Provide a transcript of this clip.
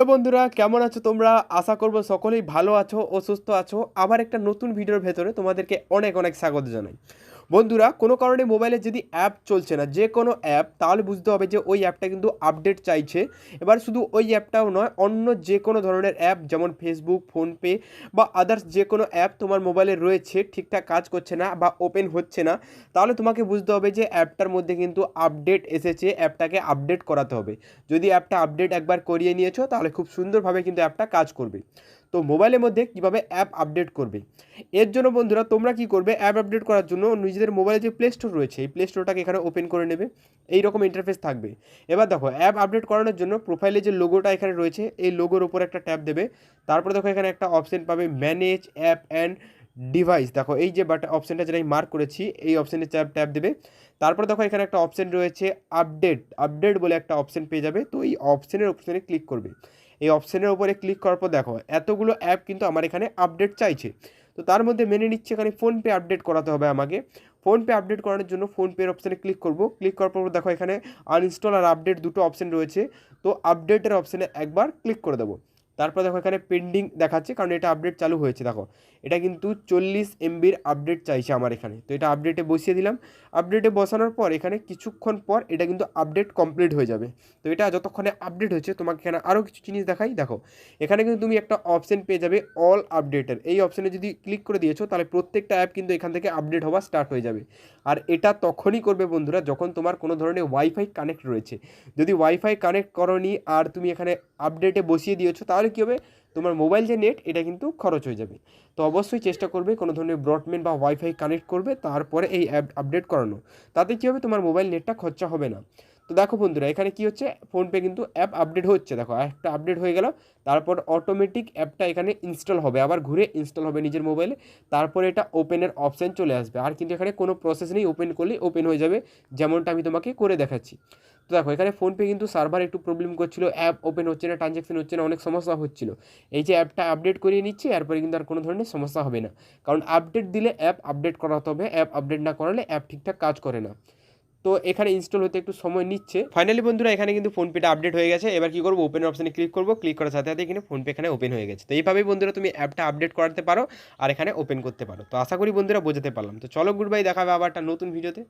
বন্ধুরা, কেমন আছো তোমরা? আশা করব সকলেই ভালো আছো ও সুস্থ আছো। আবার একটা নতুন ভিডিওর ভেতরে তোমাদেরকে অনেক অনেক স্বাগত জানাই। বন্ধুরা, কোনো কারণে মোবাইলে যদি অ্যাপ চলছে না, যে কোনো অ্যাপ তাহলে বুঝতে হবে যে ওই অ্যাপটা কিন্তু আপডেট চাইছে। এবার শুধু ওই অ্যাপটাও নয়, অন্য যে কোনো ধরনের অ্যাপ যেমন ফেসবুক ফোনপে বা আদার্স যে কোনো অ্যাপ তোমার মোবাইলে রয়েছে, ঠিকঠাক কাজ করছে না বা ওপেন হচ্ছে না, তাহলে তোমাকে বুঝতে হবে যে অ্যাপটার মধ্যে কিন্তু আপডেট এসেছে অ্যাপটাকে আপডেট করাতে হবে। যদি অ্যাপটা আপডেট একবার করিয়ে নিয়েছো, তাহলে খুব সুন্দরভাবে কিন্তু অ্যাপটা কাজ করবে। তো মোবাইলের মধ্যে কীভাবে অ্যাপ আপডেট করবে? এর জন্য বন্ধুরা, তোমরা কি করবে? অ্যাপ আপডেট করার জন্য নিজেদের মোবাইলে যে প্লে স্টোর রয়েছে, এই প্লে স্টোরটাকে এখানে ওপেন করে নেবে। এই রকম ইন্টারফেস থাকবে। এবার দেখো, অ্যাপ আপডেট করানোর জন্য প্রোফাইলে যে লোগোটা এখানে রয়েছে, এই লোগোর উপর একটা ট্যাপ দেবে। তারপরে দেখো, এখানে একটা অপশন পাবে ম্যানেজ অ্যাপ অ্যান্ড ডিভাইস দেখো, এই যে বাটা অপশানটা যেটা আমি মার্ক করেছি, এই অপশানে ট্যাব ট্যাব দেবে। তারপরে দেখো, এখানে একটা অপশান রয়েছে আপডেট আপডেট বলে একটা অপশান পেয়ে যাবে। তো এই অপশানের অপশানে ক্লিক করবে। এই অপশানের উপরে ক্লিক করার পর দেখো, এতগুলো অ্যাপ কিন্তু আমার এখানে আপডেট চাইছে। তো তার মধ্যে মেনে নিচ্ছে এখানে ফোনপে আপডেট করাতে হবে আমাকে। ফোনপে আপডেট করানোর জন্য ফোনপের অপশানে ক্লিক করব। ক্লিক করার পর দেখো এখানে আনইনস্টল আর আপডেট দুটো অপশান রয়েছে। তো আপডেটের অপশানে একবার ক্লিক করে দেবো। তারপর দেখো এখানে পেন্ডিং দেখাচ্ছে, কারণ এটা আপডেট চালু হয়েছে, দেখো। এটা কিন্তু চল্লিশ এমবির আপডেট চাইছে আমার এখানে। তো এটা আপডেটে বসিয়ে দিলাম। আপডেটে বসানোর পর এখানে কিছুক্ষণ পর এটা কিন্তু আপডেট কমপ্লিট হয়ে যাবে। তো এটা যতক্ষণে আপডেট হচ্ছে, তোমাকে এখানে আরও কিছু জিনিস দেখাই, দেখো। এখানে কিন্তু তুমি একটা অপশন পেয়ে যাবে অল আপডেটের এই অপশানে যদি ক্লিক করে দিয়েছ, তাহলে প্রত্যেকটা অ্যাপ কিন্তু এখান থেকে আপডেট হওয়া স্টার্ট হয়ে যাবে। আর এটা তখনই করবে বন্ধুরা যখন তোমার কোনো ধরনের ওয়াইফাই কানেক্ট রয়েছে। যদি ওয়াইফাই কানেক্ট করনি আর তুমি এখানে আপডেটে বসিয়ে দিয়েছ, তাহলে কী হবে? তোমার মোবাইল যে নেট এটা কিন্তু খরচ হয়ে যাবে। তো অবশ্যই চেষ্টা করবে, কোনো ধরনের ব্রডব্যান্ড বা ওয়াইফাই কানেক্ট করবে, তারপরে এই অ্যাপ আপডেট করানো। তাতে কী হবে? তোমার মোবাইল নেটটা খরচা হবে না। তো দেখো বন্ধুরা, এখানে কি হচ্ছে? ফোনপে কিন্তু অ্যাপ আপডেট হচ্ছে। দেখো, একটা আপডেট হয়ে গেল, তারপর অটোমেটিক অ্যাপটা এখানে ইনস্টল হবে। আবার ঘুরে ইনস্টল হবে নিজের মোবাইলে তারপরে এটা ওপেনের অপশান চলে আসবে। আর কিন্তু এখানে কোনো প্রসেস নেই ওপেন করলে ওপেন হয়ে যাবে, যেমনটা আমি তোমাকে করে দেখাচ্ছি। তো দেখো, এখানে ফোনপে কিন্তু সার্ভার একটু প্রবলেম করছিল। অ্যাপ ওপেন হচ্ছে না ট্রানজ্যাকশন হচ্ছে না, অনেক সমস্যা হচ্ছিল। এই যে অ্যাপটা আপডেট করিয়ে নিচ্ছে, এরপরে কিন্তু আর কোনো ধরনের সমস্যা হবে না। কারণ আপডেট দিলে অ্যাপ আপডেট করাতে হবে অ্যাপ আপডেট না করালে অ্যাপ ঠিকঠাক কাজ করে না। তো এখানে ইনস্টল হতে একটু সময় নিচ্ছে। ফাইনালি বন্ধুরা, এখানে কিন্তু ফোনপেটা আপডেট হয়ে গেছে। এবার কি করব? ওপেন অপশানে ক্লিক করব। ক্লিক করার সাথে সাথে এখানে ফোনপে এখানে ওপেন হয়ে গেছে। তো এইভাবেই বন্ধুরা তুমি অ্যাপটা আপডেট করাতে পারো আর এখানে ওপেন করতে পারো। তো আশা করি বন্ধুরা বোঝাতে পারলাম। তো চলো গুড বাই দেখাবে আবার একটা নতুন ভিডিওতে